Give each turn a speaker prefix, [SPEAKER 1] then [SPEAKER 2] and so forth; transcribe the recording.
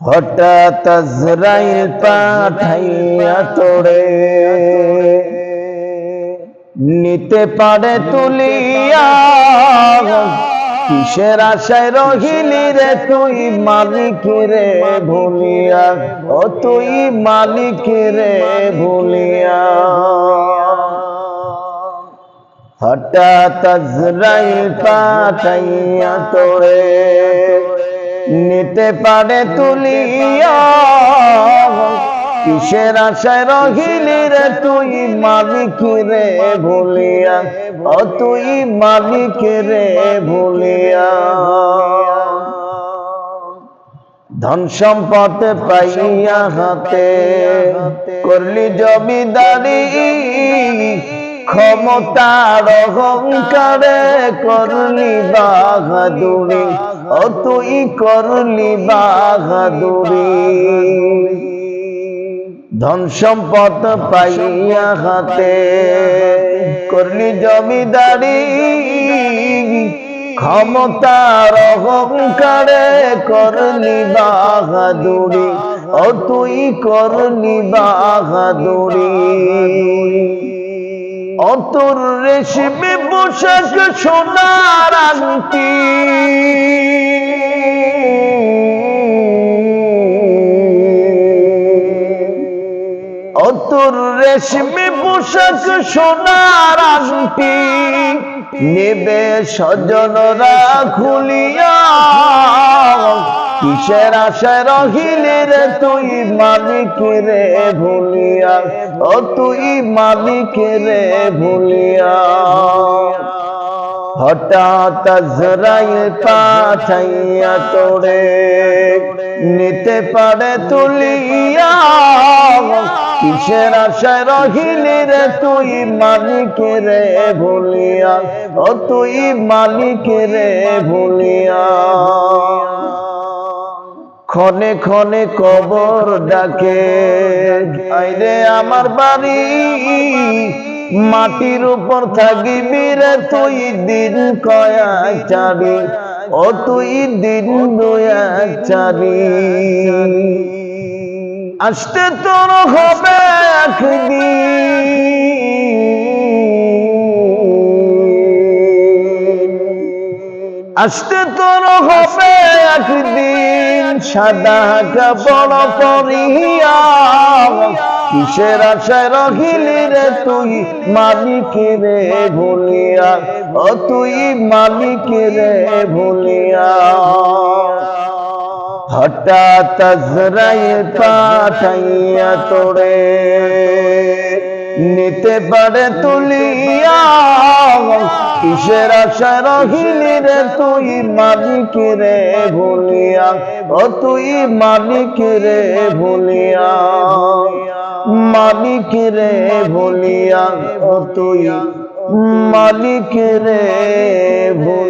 [SPEAKER 1] হঠাৎ আজরাইল পাঠাইয়া তোড়ে নিতে পারে তুলিয়া, কিসের আশায় রহিলি রে তুই মালিক রে ভুলিয়া? ও তুই মালিক রে ভুলিয়া। হঠাৎ আজরাইল পাঠাইয়া তোরে। নিতে পারে তুলিয়া। কিসের আশায় রহিলি রে তুই মালিক রে ভুলিয়া ও তুই মালিক রে ভুলিয়া ধন সম্পদ পাইয়া হাতে করলি জমিদারি। ক্ষমতার অহংকারে করলি বাহাদুরি। ও তুই করলি বাহাদুরি। ধন সম্পদ পাইয়া হাতে করলি জমিদারি। ক্ষমতার অহংকারে করলি বাহাদুরি। ও তুই করলি বাহাদুরি। অতর রেশমে পোশাক সোনার আংটি। অতর রেশমে পোশাক সোনার আংটি। নেবে সজনরা খুলিয়া। কিসের আশায় রহিলি রে তুই মালিক রে ভুলিয়া? ও তুই মালিক রে ভুলিয়া। হঠাৎ আজরাইল পাঠাইয়া তোরে। নিতে পারে তুলিয়া। কিসের আশায় রহিলি রে তুই মালিক রে ভুলিয়া? ও তুই মালিক রে ভুলিয়া। ক্ষণে ক্ষণে কবর ডাকে, আইরে আমার বাড়ি, মাটির উপর থাকিবি রে তুই দিন কয়া চারি ও তুই দিন চারি আসতে তোর হবে একদিন। আসতে তোর হবে একদিন সাদা কাপড় পরিয়া। কিসের আশায় রহিলি রে তুই মালিক রে ভুলিয়া? ও তুই মালিক রে ভুলিয়া। হঠাৎ আজরাইল পাঠাইয়া তোরে। নিতে পারে তুলিয়া। কিসের আশা রহিলি রে তুই মালিক রে ভুলিয়া? ও তুই মালিক রে ভুলিয়া। মালিক রে ভুলিয়া। ও তুই মালিক রে ভুলিয়া।